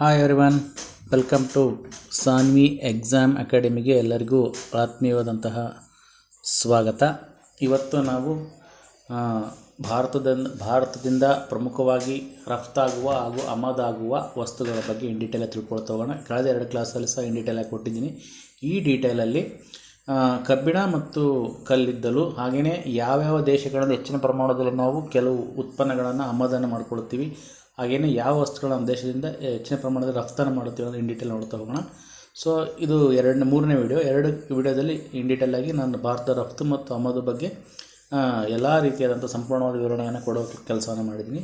Hi everyone welcome to Sanvi exam ಅಕಾಡೆಮಿಗೆ ಎಲ್ಲರಿಗೂ ಆತ್ಮೀಯವಾದಂತಹ ಸ್ವಾಗತ. ಇವತ್ತು ನಾವು ಭಾರತದ ಭಾರತದಿಂದ ಪ್ರಮುಖವಾಗಿ ರಫ್ತಾಗುವ ಹಾಗೂ ಆಮದಾಗುವ ವಸ್ತುಗಳ ಬಗ್ಗೆ ಇನ್ ಡೀಟೇಲ್ ತಿಳ್ಕೊಳ್ತಾ ಹೋಗೋಣ. ಕಳೆದ ಎರಡು ಕ್ಲಾಸಲ್ಲಿ ಸಹ ಇನ್ ಡೀಟೇಲಾಗಿ ಕೊಟ್ಟಿದ್ದೀನಿ. ಈ ಡೀಟೇಲಲ್ಲಿ ಕಬ್ಬಿಣ ಮತ್ತು ಕಲ್ಲಿದ್ದಲು ಹಾಗೆಯೇ ಯಾವ್ಯಾವ ದೇಶಗಳಲ್ಲಿ ಹೆಚ್ಚಿನ ಪ್ರಮಾಣದಲ್ಲಿ ನಾವು ಕೆಲವು ಉತ್ಪನ್ನಗಳನ್ನು ಆಮದನ್ನು ಮಾಡ್ಕೊಳ್ತೀವಿ ಹಾಗೆಯೇ ಯಾವ ವಸ್ತುಗಳು ನಮ್ಮ ದೇಶದಿಂದ ಹೆಚ್ಚಿನ ಪ್ರಮಾಣದಲ್ಲಿ ರಫ್ತನ್ನು ಮಾಡುತ್ತೀವಿ ಅಂದರೆ ಇನ್ ಡೀಟೇಲ್ ನೋಡ್ತಾ ಹೋಗೋಣ. ಸೊ ಇದು ಎರಡನೇ ಮೂರನೇ ವಿಡಿಯೋ ಎರಡು ವಿಡಿಯೋದಲ್ಲಿ ಇನ್ ಡೀಟೇಲ್ ಆಗಿ ನಾನು ಭಾರತದ ರಫ್ತು ಮತ್ತು ಆಮದು ಬಗ್ಗೆ ಎಲ್ಲ ರೀತಿಯಾದಂಥ ಸಂಪೂರ್ಣವಾದ ವಿವರಣೆಯನ್ನು ಕೊಡೋ ಕೆಲಸವನ್ನು ಮಾಡಿದ್ದೀನಿ.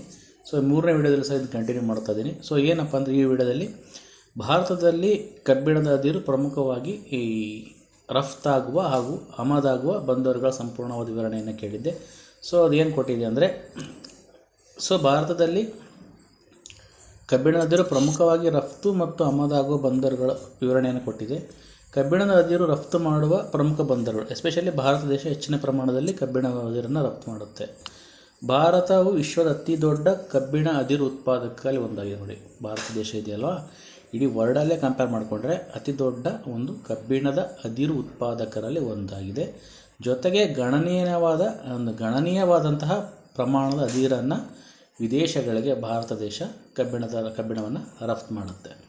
ಸೊ ಮೂರನೇ ವಿಡಿಯೋದಲ್ಲಿ ಸಹ ಇದು ಕಂಟಿನ್ಯೂ ಮಾಡ್ತಾ ಇದ್ದೀನಿ. ಸೊ ಏನಪ್ಪ ಅಂದರೆ ಈ ವಿಡಿಯೋದಲ್ಲಿ ಭಾರತದಲ್ಲಿ ಕಬ್ಬಿಣದ ಅದಿರು ಪ್ರಮುಖವಾಗಿ ಈ ರಫ್ತಾಗುವ ಹಾಗೂ ಆಮದಾಗುವ ಬಂದರುಗಳ ಸಂಪೂರ್ಣವಾದ ವಿವರಣೆಯನ್ನು ಕೇಳಿದ್ದೆ. ಸೊ ಅದೇನು ಕೊಟ್ಟಿದೆ ಅಂದರೆ ಸೊ ಭಾರತದಲ್ಲಿ ಕಬ್ಬಿಣದ ಅದಿರು ಪ್ರಮುಖವಾಗಿ ರಫ್ತು ಮತ್ತು ಆಮದಾಗುವ ಬಂದರುಗಳ ವಿವರಣೆಯನ್ನು ಕೊಟ್ಟಿದೆ. ಕಬ್ಬಿಣದ ಅದಿರು ರಫ್ತು ಮಾಡುವ ಪ್ರಮುಖ ಬಂದರುಗಳು, ಎಸ್ಪೆಷಲಿ ಭಾರತ ದೇಶ ಹೆಚ್ಚಿನ ಪ್ರಮಾಣದಲ್ಲಿ ಕಬ್ಬಿಣದ ಅದಿರನ್ನು ರಫ್ತು ಮಾಡುತ್ತೆ. ಭಾರತವು ವಿಶ್ವದ ಅತಿ ದೊಡ್ಡ ಕಬ್ಬಿಣ ಅದಿರು ಉತ್ಪಾದಕರಲ್ಲಿ ಒಂದಾಗಿದೆ ನೋಡಿ. ಭಾರತ ದೇಶ ಇದೆಯಲ್ವಾ? ಇಡೀ ವರ್ಲ್ಡಲ್ಲೇ ಕಂಪೇರ್ ಮಾಡಿಕೊಂಡ್ರೆ ಅತಿ ದೊಡ್ಡ ಒಂದು ಕಬ್ಬಿಣದ ಅದಿರು ಉತ್ಪಾದಕರಲ್ಲಿ ಒಂದಾಗಿದೆ. ಜೊತೆಗೆ ಗಣನೀಯವಾದ, ಒಂದು ಗಣನೀಯವಾದಂತಹ ಪ್ರಮಾಣದ ಅದಿರನ್ನು ವಿದೇಶಗಳಿಗೆ ಭಾರತ ದೇಶ ಕಬ್ಬಿಣದ ಕಬ್ಬಿಣವನ್ನು ರಫ್ತು ಮಾಡುತ್ತೆ.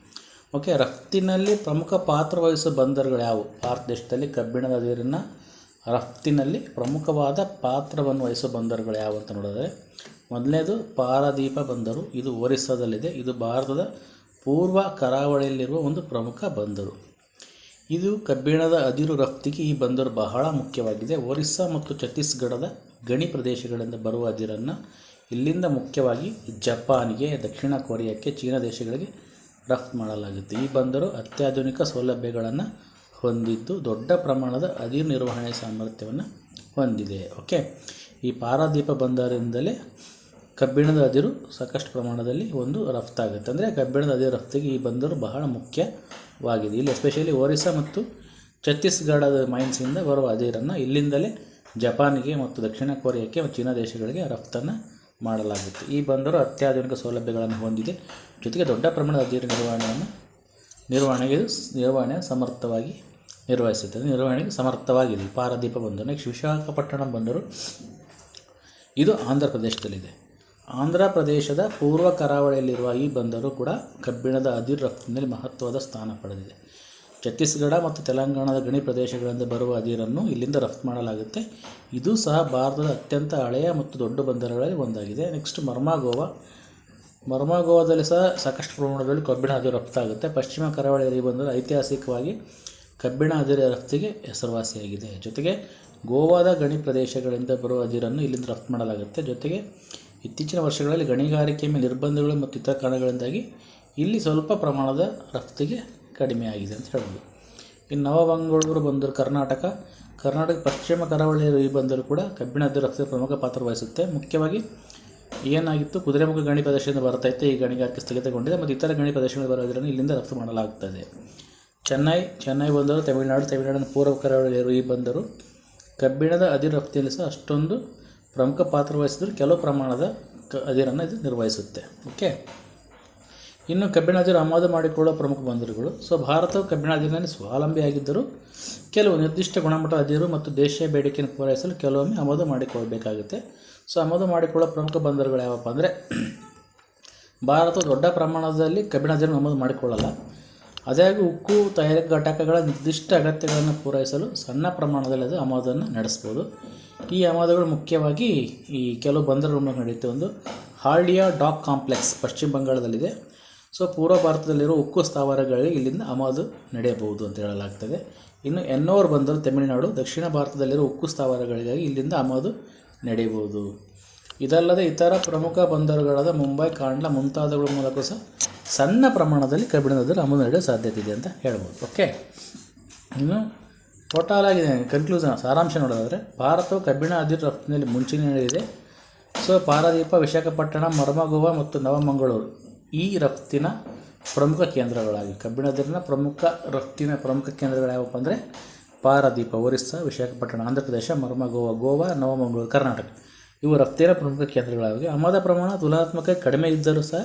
ಓಕೆ ರಫ್ತಿನಲ್ಲಿ ಪ್ರಮುಖ ಪಾತ್ರ ವಹಿಸುವ ಬಂದರುಗಳು ಯಾವುವು ಭಾರತ ದೇಶದಲ್ಲಿ ಕಬ್ಬಿಣದ ಅದಿರನ್ನು ರಫ್ತಿನಲ್ಲಿ ಪ್ರಮುಖವಾದ ಪಾತ್ರವನ್ನು ವಹಿಸುವ ಬಂದರುಗಳು ಯಾವುವು ಅಂತ ನೋಡಿದ್ರೆ, ಮೊದಲನೇದು ಪಾರದೀಪ ಬಂದರು, ಇದು ಒರಿಸ್ಸಾದಲ್ಲಿದೆ, ಇದು ಭಾರತದ ಪೂರ್ವ ಕರಾವಳಿಯಲ್ಲಿರುವ ಒಂದು ಪ್ರಮುಖ ಬಂದರು. ಇದು ಕಬ್ಬಿಣದ ಅದಿರು ರಫ್ತಿಗೆ ಈ ಬಂದರು ಬಹಳ ಮುಖ್ಯವಾಗಿದೆ. ಒರಿಸ್ಸಾ ಮತ್ತು ಛತ್ತೀಸ್ಗಢದ ಗಣಿ ಪ್ರದೇಶಗಳಿಂದ ಬರುವ ಅದಿರನ್ನು ಇಲ್ಲಿಂದ ಮುಖ್ಯವಾಗಿ ಜಪಾನ್ಗೆ, ದಕ್ಷಿಣ ಕೊರಿಯಾಕ್ಕೆ, ಚೀನಾ ದೇಶಗಳಿಗೆ ರಫ್ತು ಮಾಡಲಾಗುತ್ತೆ. ಈ ಬಂದರು ಅತ್ಯಾಧುನಿಕ ಸೌಲಭ್ಯಗಳನ್ನು ಹೊಂದಿದ್ದು ದೊಡ್ಡ ಪ್ರಮಾಣದ ಅದಿರು ನಿರ್ವಹಣೆ ಸಾಮರ್ಥ್ಯವನ್ನು ಹೊಂದಿದೆ. ಓಕೆ? ಈ ಪಾರಾದೀಪ ಬಂದರಿಂದಲೇ ಕಬ್ಬಿಣದ ಅದಿರು ಸಾಕಷ್ಟು ಪ್ರಮಾಣದಲ್ಲಿ ಒಂದು ರಫ್ತಾಗುತ್ತೆ. ಅಂದರೆ ಕಬ್ಬಿಣದ ಅದಿರು ರಫ್ತಿಗೆ ಈ ಬಂದರು ಬಹಳ ಮುಖ್ಯವಾಗಿದೆ. ಇಲ್ಲಿ ಎಸ್ಪೆಷಲಿ ಒರಿಸ್ಸಾ ಮತ್ತು ಛತ್ತೀಸ್ಗಢದ ಮೈನ್ಸಿಂದ ಬರುವ ಅದಿರನ್ನು ಇಲ್ಲಿಂದಲೇ ಜಪಾನಿಗೆ ಮತ್ತು ದಕ್ಷಿಣ ಕೊರಿಯಾಕ್ಕೆ ಮತ್ತು ಚೀನಾ ದೇಶಗಳಿಗೆ ರಫ್ತನ್ನು ಮಾಡಲಾಗುತ್ತೆ. ಈ ಬಂದರು ಅತ್ಯಾಧುನಿಕ ಸೌಲಭ್ಯಗಳನ್ನು ಹೊಂದಿದೆ. ಜೊತೆಗೆ ದೊಡ್ಡ ಪ್ರಮಾಣದ ಅದಿರು ನಿರ್ವಹಣೆಯನ್ನು ನಿರ್ವಹಣೆಗೆ ನಿರ್ವಹಣೆ ಸಮರ್ಥವಾಗಿ ನಿರ್ವಹಿಸುತ್ತದೆ. ನಿರ್ವಹಣೆಗೆ ಸಮರ್ಥವಾಗಿದೆ ಪಾರದೀಪ ಬಂದರು ನೆಕ್ಸ್ಟ್ ವಿಶಾಖಪಟ್ಟಣಂ ಬಂದರು. ಇದು ಆಂಧ್ರ ಪ್ರದೇಶದಲ್ಲಿದೆ. ಆಂಧ್ರ ಪ್ರದೇಶದ ಪೂರ್ವ ಕರಾವಳಿಯಲ್ಲಿರುವ ಈ ಬಂದರು ಕೂಡ ಕಬ್ಬಿಣದ ಅದಿರು ರಫ್ತಿನಲ್ಲಿ ಮಹತ್ವದ ಸ್ಥಾನ ಪಡೆದಿದೆ. ಛತ್ತೀಸ್ಗಢ ಮತ್ತು ತೆಲಂಗಾಣದ ಗಣಿ ಪ್ರದೇಶಗಳಿಂದ ಬರುವ ಅದಿರನ್ನು ಇಲ್ಲಿಂದ ರಫ್ತು ಮಾಡಲಾಗುತ್ತೆ. ಇದು ಸಹ ಭಾರತದ ಅತ್ಯಂತ ಹಳೆಯ ಮತ್ತು ದೊಡ್ಡ ಬಂದರುಗಳಲ್ಲಿ ಒಂದಾಗಿದೆ. ನೆಕ್ಸ್ಟ್ ಮರ್ಮಾಗೋವಾ. ಮರ್ಮಾಗೋವಾದಲ್ಲಿ ಸಹ ಸಾಕಷ್ಟು ಪ್ರಮಾಣದಲ್ಲಿ ಕಬ್ಬಿಣ ಅದಿರು ರಫ್ತಾಗುತ್ತೆ. ಪಶ್ಚಿಮ ಕರಾವಳಿಯಲ್ಲಿ ಬಂದರು ಐತಿಹಾಸಿಕವಾಗಿ ಕಬ್ಬಿಣ ಅದಿರ ರಫ್ತಿಗೆ ಹೆಸರುವಾಸಿಯಾಗಿದೆ. ಜೊತೆಗೆ ಗೋವಾದ ಗಣಿ ಪ್ರದೇಶಗಳಿಂದ ಬರುವ ಅದಿರನ್ನು ಇಲ್ಲಿಂದ ರಫ್ತು ಮಾಡಲಾಗುತ್ತೆ. ಜೊತೆಗೆ ಇತ್ತೀಚಿನ ವರ್ಷಗಳಲ್ಲಿ ಗಣಿಗಾರಿಕೆ ಮೇಲೆ ನಿರ್ಬಂಧಗಳು ಮತ್ತು ಇತರ ಕಾರಣಗಳಿಂದಾಗಿ ಇಲ್ಲಿ ಸ್ವಲ್ಪ ಪ್ರಮಾಣದ ರಫ್ತಿಗೆ ಕಡಿಮೆಯಾಗಿದೆ ಅಂತ ಹೇಳ್ಬೋದು. ಇನ್ನು ನವಮಂಗಳೂರು ಬಂದರು ಕರ್ನಾಟಕ. ಕರ್ನಾಟಕ ಪಶ್ಚಿಮ ಕರಾವಳಿಯ ಈ ಬಂದರು ಕೂಡ ಕಬ್ಬಿಣ ಅದಿರು ರಫ್ತಿಗೆ ಪ್ರಮುಖ ಪಾತ್ರ ವಹಿಸುತ್ತೆ. ಮುಖ್ಯವಾಗಿ ಏನಾಗಿತ್ತು? ಕುದುರೆಮುಖ ಗಣಿ ಪ್ರದೇಶದಿಂದ ಬರ್ತಾ ಇತ್ತು. ಈ ಗಣಿಗಾರಿಕೆ ಸ್ಥಗಿತಗೊಂಡಿದೆ ಮತ್ತು ಇತರ ಗಣಿ ಪ್ರದೇಶಗಳು ಬರೋದನ್ನು ಇಲ್ಲಿಂದ ರಫ್ತು ಮಾಡಲಾಗುತ್ತದೆ. ಚೆನ್ನೈ ಚೆನ್ನೈ ಬಂದರು. ತಮಿಳುನಾಡು, ತಮಿಳುನಾಡಿನ ಪೂರ್ವ ಕರಾವಳಿಯಲ್ಲಿ ಈ ಬಂದರು. ಕಬ್ಬಿಣದ ಅದಿರು ರಫ್ತಿಯಲ್ಲಿ ಸಹ ಅಷ್ಟೊಂದು ಪ್ರಮುಖ ಪಾತ್ರ ವಹಿಸಿದ್ರು ಕೆಲವು ಪ್ರಮಾಣದ ಕ ಅದಿರನ್ನು ಇದು ನಿರ್ವಹಿಸುತ್ತೆ. ಓಕೆ? ಇನ್ನು ಕಬ್ಬಿಣ ಅದಿರು ಆಮದು ಮಾಡಿಕೊಳ್ಳುವ ಪ್ರಮುಖ ಬಂದರುಗಳು. ಸೊ, ಭಾರತವು ಕಬ್ಬಿಣ ಸ್ವಾವಲಂಬಿಯಾಗಿದ್ದರು ಕೆಲವು ನಿರ್ದಿಷ್ಟ ಗುಣಮಟ್ಟದ ಅದಿರು ಮತ್ತು ದೇಶೀಯ ಬೇಡಿಕೆಯನ್ನು ಪೂರೈಸಲು ಕೆಲವೊಮ್ಮೆ ಆಮದು ಮಾಡಿಕೊಳ್ಳಬೇಕಾಗುತ್ತೆ. ಸೊ, ಆಮದು ಮಾಡಿಕೊಳ್ಳುವ ಪ್ರಮುಖ ಬಂದರುಗಳು ಯಾವಪ್ಪ ಅಂದರೆ, ಭಾರತ ದೊಡ್ಡ ಪ್ರಮಾಣದಲ್ಲಿ ಕಬ್ಬಿಣ ಅದಿರನ್ನು ಆಮದು ಮಾಡಿಕೊಳ್ಳಲ್ಲ. ಅದಾಗಿ ಉಕ್ಕು, ತಯಾರಿಕಾ ಘಟಕಗಳ ನಿರ್ದಿಷ್ಟ ಅಗತ್ಯಗಳನ್ನು ಪೂರೈಸಲು ಸಣ್ಣ ಪ್ರಮಾಣದಲ್ಲಿ ಅದು ಆಮದನ್ನು ನಡೆಸ್ಬೋದು. ಈ ಆಮದುಗಳು ಮುಖ್ಯವಾಗಿ ಈ ಕೆಲವು ಬಂದರುಗಳ ನಡೆಯುತ್ತೆ. ಒಂದು ಹಾಲ್ಡಿಯಾ ಡಾಕ್ ಕಾಂಪ್ಲೆಕ್ಸ್ ಪಶ್ಚಿಮ ಬಂಗಾಳದಲ್ಲಿದೆ. ಸೊ ಪೂರ್ವ ಭಾರತದಲ್ಲಿರೋ ಉಕ್ಕು ಸ್ಥಾವರಗಳಿಗೆ ಇಲ್ಲಿಂದ ಆಮದು ನಡೆಯಬಹುದು ಅಂತ ಹೇಳಲಾಗ್ತದೆ. ಇನ್ನು ಎನ್ನೋರ್ ಬಂದರು ತಮಿಳುನಾಡು, ದಕ್ಷಿಣ ಭಾರತದಲ್ಲಿರೋ ಉಕ್ಕು ಸ್ಥಾವರಗಳಿಗಾಗಿ ಇಲ್ಲಿಂದ ಆಮದು ನಡೆಯಬಹುದು. ಇದಲ್ಲದೆ ಇತರ ಪ್ರಮುಖ ಬಂದರುಗಳಾದ ಮುಂಬೈ, ಕಾಂಡ್ಲಾ ಮುಂತಾದವುಗಳ ಮೂಲಕ ಸಹ ಸಣ್ಣ ಪ್ರಮಾಣದಲ್ಲಿ ಕಬ್ಬಿಣದ ಆಮದು ನಡೆಯುವ ಸಾಧ್ಯತೆ ಇದೆ ಅಂತ ಹೇಳ್ಬೋದು. ಓಕೆ. ಇನ್ನು ಟೋಟಲ್ ಆಗಿದೆ. ಕನ್ಕ್ಲೂಷನ್ ಸಾರಾಂಶ ನೋಡೋದಾದರೆ, ಭಾರತವು ಕಬ್ಬಿಣ ಅದಿರು ರಫ್ತಿನಲ್ಲಿ ಮುಂಚೂಣಿಯಲ್ಲಿದೆ. ಸೊ, ಪಾರದೀಪ, ವಿಶಾಖಪಟ್ಟಣ, ಮರ್ಮಗೋವಾ ಮತ್ತು ನವಮಂಗಳೂರು. ಈ ರಫ್ತಿನ ಪ್ರಮುಖ ಕೇಂದ್ರಗಳಾಗಿವೆ ಕಬ್ಬಿಣ ಅದಿರಿನ ಪ್ರಮುಖ ರಫ್ತಿನ ಪ್ರಮುಖ ಕೇಂದ್ರಗಳು ಯಾವಪ್ಪ ಅಂದರೆ ಪಾರದೀಪ, ಒರಿಸ್ಸಾ, ವಿಶಾಖಪಟ್ಟಣ ಆಂಧ್ರ ಪ್ರದೇಶ ಮರ್ಮ, ಗೋವಾ ನವಮಂಗಳೂರು ಕರ್ನಾಟಕ. ಇವು ರಫ್ತಿನ ಪ್ರಮುಖ ಕೇಂದ್ರಗಳಾಗಿವೆ ಆಮದ ಪ್ರಮಾಣ ತುಲನಾತ್ಮಕ ಕಡಿಮೆ ಇದ್ದರೂ ಸಹ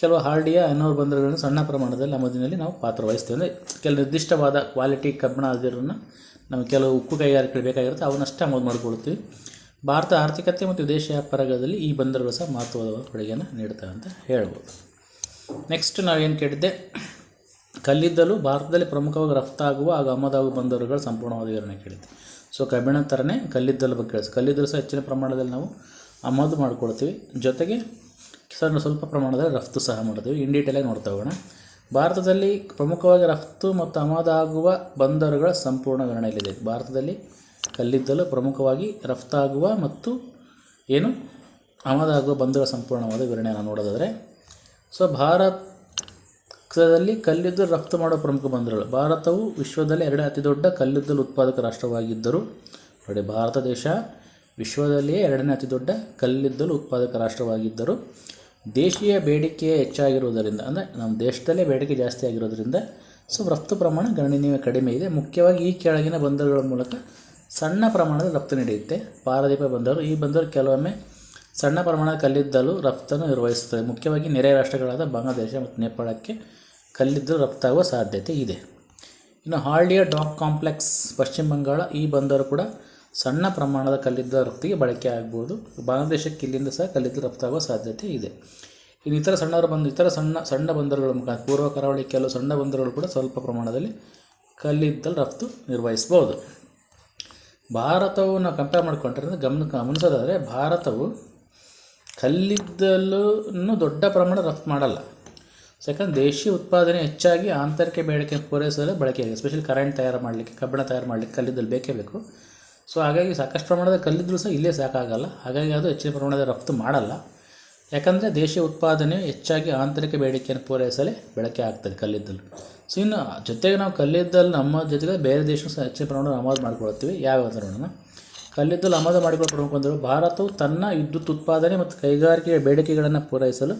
ಕೆಲವು ಹಾರ್ಡಿಯ ಅನ್ನೋರು ಬಂದರುಗಳನ್ನು ಸಣ್ಣ ಪ್ರಮಾಣದಲ್ಲಿ ಆಮದಿನಲ್ಲಿ ನಾವು ಪಾತ್ರ ವಹಿಸ್ತೇವೆ. ಅಂದರೆ ಕೆಲವು ನಿರ್ದಿಷ್ಟವಾದ ಕ್ವಾಲಿಟಿ ಕಬ್ಬಿಣ ಅದಿರನ್ನು ನಮಗೆ ಕೆಲವು ಉಕ್ಕು ಕೈಗಾರಿಕೆಗಳು ಬೇಕಾಗಿರುತ್ತೆ, ಅವನ್ನಷ್ಟೇ ಆಮದು ಮಾಡಿಕೊಳ್ತೀವಿ ಭಾರತ ಆರ್ಥಿಕತೆ ಮತ್ತು ವಿದೇಶ ವ್ಯಾಪಾರಗಳಲ್ಲಿ ಈ ಬಂದರುಗಳು ಸಹ ಮಹತ್ವದ ಕೊಡುಗೆಯನ್ನು ನೀಡ್ತವೆ ಅಂತ ಹೇಳ್ಬೋದು. ನೆಕ್ಸ್ಟ್ ನಾವೇನು ಕೇಳಿದ್ದೆ? ಕಲ್ಲಿದ್ದಲು ಭಾರತದಲ್ಲಿ ಪ್ರಮುಖವಾಗಿ ರಫ್ತಾಗುವ ಹಾಗೂ ಆಮದಾಗುವ ಬಂದರುಗಳ ಸಂಪೂರ್ಣವಾದ ವಿವರಣೆ ಕೇಳಿದ್ದೆ. ಸೊ ಕಬ್ಬಿಣ ಥರನೇ ಕಲ್ಲಿದ್ದಲು ಬಗ್ಗೆ ಕೇಳಿಸ್ ಕಲ್ಲಿದ್ದಲು ಸಹ ಹೆಚ್ಚಿನ ಪ್ರಮಾಣದಲ್ಲಿ ನಾವು ಆಮದು ಮಾಡ್ಕೊಳ್ತೀವಿ. ಜೊತೆಗೆ ಸಣ್ಣ ಸ್ವಲ್ಪ ಪ್ರಮಾಣದಲ್ಲಿ ರಫ್ತು ಸಹ ಮಾಡ್ತೀವಿ. ಇನ್ ಡೀಟೇಲಾಗಿ ನೋಡ್ತಾ ಹೋಗೋಣ. ಭಾರತದಲ್ಲಿ ಪ್ರಮುಖವಾಗಿ ರಫ್ತು ಮತ್ತು ಆಮದಾಗುವ ಬಂದರುಗಳ ಸಂಪೂರ್ಣ ವಿವರಣೆಯಲ್ಲಿದೆ. ಭಾರತದಲ್ಲಿ ಕಲ್ಲಿದ್ದಲು ಪ್ರಮುಖವಾಗಿ ರಫ್ತಾಗುವ ಮತ್ತು ಏನು ಆಮದಾಗುವ ಬಂದರ ಸಂಪೂರ್ಣವಾದ ವಿವರಣೆಯನ್ನು ನೋಡೋದಾದರೆ, ಸೊ ಭಾರತದಲ್ಲಿ ಕಲ್ಲಿದ್ದಲು ರಫ್ತು ಮಾಡುವ ಪ್ರಮುಖ ಬಂದರುಗಳು ಭಾರತವು ವಿಶ್ವದಲ್ಲಿ ಎರಡನೇ ಅತಿ ದೊಡ್ಡ ಕಲ್ಲಿದ್ದಲು ಉತ್ಪಾದಕ ರಾಷ್ಟ್ರವಾಗಿದ್ದರು, ನೋಡಿ, ಭಾರತ ದೇಶ ವಿಶ್ವದಲ್ಲಿಯೇ ಎರಡನೇ ಅತಿ ದೊಡ್ಡ ಕಲ್ಲಿದ್ದಲು ಉತ್ಪಾದಕ ರಾಷ್ಟ್ರವಾಗಿದ್ದರು, ದೇಶೀಯ ಬೇಡಿಕೆ ಹೆಚ್ಚಾಗಿರುವುದರಿಂದ, ಅಂದರೆ ನಮ್ಮ ದೇಶದಲ್ಲೇ ಬೇಡಿಕೆ ಜಾಸ್ತಿ ಆಗಿರೋದರಿಂದ, ಸೊ ರಫ್ತು ಪ್ರಮಾಣ ಗಣನೀಯ ಕಡಿಮೆ ಇದೆ. ಮುಖ್ಯವಾಗಿ ಈ ಕೆಳಗಿನ ಬಂದರುಗಳ ಮೂಲಕ ಸಣ್ಣ ಪ್ರಮಾಣದ ರಫ್ತು ನಡೆಯುತ್ತೆ. ಪಾರದೀಪ ಬಂದರು ಈ ಬಂದರು ಕೆಲವೊಮ್ಮೆ ಸಣ್ಣ ಪ್ರಮಾಣದ ಕಲ್ಲಿದ್ದಲು ರಫ್ತನ್ನು ನಿರ್ವಹಿಸುತ್ತದೆ ಮುಖ್ಯವಾಗಿ ನೆರೆ ರಾಷ್ಟ್ರಗಳಾದ ಬಾಂಗ್ಲಾದೇಶ ಮತ್ತು ನೇಪಾಳಕ್ಕೆ ಕಲ್ಲಿದ್ದಲು ರಫ್ತಾಗುವ ಸಾಧ್ಯತೆ ಇದೆ. ಇನ್ನು ಹಾಲ್ಡಿಯಾ ಡಾಕ್ ಕಾಂಪ್ಲೆಕ್ಸ್, ಪಶ್ಚಿಮ ಬಂಗಾಳ, ಈ ಬಂದರು ಕೂಡ ಸಣ್ಣ ಪ್ರಮಾಣದ ಕಲ್ಲಿದ್ದಲು ರಫ್ತಿಗೆ ಬಳಕೆ ಆಗ್ಬೋದು. ಬಾಂಗ್ಲಾದೇಶಕ್ಕೆ ಇಲ್ಲಿಂದ ಸಹ ಕಲ್ಲಿದ್ದಲು ರಫ್ತಾಗುವ ಸಾಧ್ಯತೆ ಇದೆ. ಇನ್ನು ಇತರ ಸಣ್ಣವರು ಬಂದು, ಇತರ ಸಣ್ಣ ಸಣ್ಣ ಬಂದರುಗಳ ಮುಖಾಂತರ, ಪೂರ್ವ ಕರಾವಳಿ ಕೆಲವು ಸಣ್ಣ ಬಂದರುಗಳು ಕೂಡ ಸ್ವಲ್ಪ ಪ್ರಮಾಣದಲ್ಲಿ ಕಲ್ಲಿದ್ದಲು ರಫ್ತು ನಿರ್ವಹಿಸ್ಬೋದು ಭಾರತವು ನಾವು ಕಂಪೇರ್ ಮಾಡಿಕೊಂಡ್ರೆ ಗಮನ ಗಮನಿಸೋದಾದರೆ ಭಾರತವು ಕಲ್ಲಿದ್ದಲು ದೊಡ್ಡ ಪ್ರಮಾಣ ರಫ್ತು ಮಾಡಲ್ಲ. ಸೆಕೆಂಡ್ ದೇಶೀಯ ಉತ್ಪಾದನೆ ಹೆಚ್ಚಾಗಿ ಆಂತರಿಕ ಬೇಡಿಕೆ ಪೂರೈಸಲು ಬಳಕೆಯಾಗಿದೆ. ಎಸ್ಪೆಷಲಿ ಕರೆಂಟ್ ತಯಾರು ಮಾಡಲಿಕ್ಕೆ, ಕಬ್ಬಿಣ ತಯಾರು ಮಾಡಲಿಕ್ಕೆ ಕಲ್ಲಿದ್ದಲು ಬೇಕೇ ಬೇಕು. ಸೊ ಹಾಗಾಗಿ ಸಾಕಷ್ಟು ಪ್ರಮಾಣದ ಕಲ್ಲಿದ್ದರೂ ಸಹ ಇಲ್ಲೇ ಸಾಕಾಗಲ್ಲ. ಹಾಗಾಗಿ ಅದು ಹೆಚ್ಚಿನ ಪ್ರಮಾಣದ ರಫ್ತು ಮಾಡಲ್ಲ. ಯಾಕಂದರೆ ದೇಶೀಯ ಉತ್ಪಾದನೆ ಹೆಚ್ಚಾಗಿ ಆಂತರಿಕ ಬೇಡಿಕೆಯನ್ನು ಪೂರೈಸಲೇ ಬಳಕೆ ಆಗ್ತದೆ ಕಲ್ಲಿದ್ದಲು. ಸೊ ಇನ್ನು ಜೊತೆಗೆ ನಾವು ಕಲ್ಲಿದ್ದಲ್ಲಿ ನಮ್ಮ ಜೊತೆಗೆ ಬೇರೆ ದೇಶ ಪ್ರಮಾಣದಲ್ಲಿ ಆಮದು ಮಾಡ್ಕೊಳ್ತೀವಿ. ಯಾವ ನೋಡೋಣ. ಕಲ್ಲಿದ್ದಲು ಆಮದು ಮಾಡಿಕೊಳ್ಳೋ ಪ್ರಮುಖ ಬಂದರು ಭಾರತವು ತನ್ನ ವಿದ್ಯುತ್ ಉತ್ಪಾದನೆ ಮತ್ತು ಕೈಗಾರಿಕೆಯ ಬೇಡಿಕೆಗಳನ್ನು ಪೂರೈಸಲು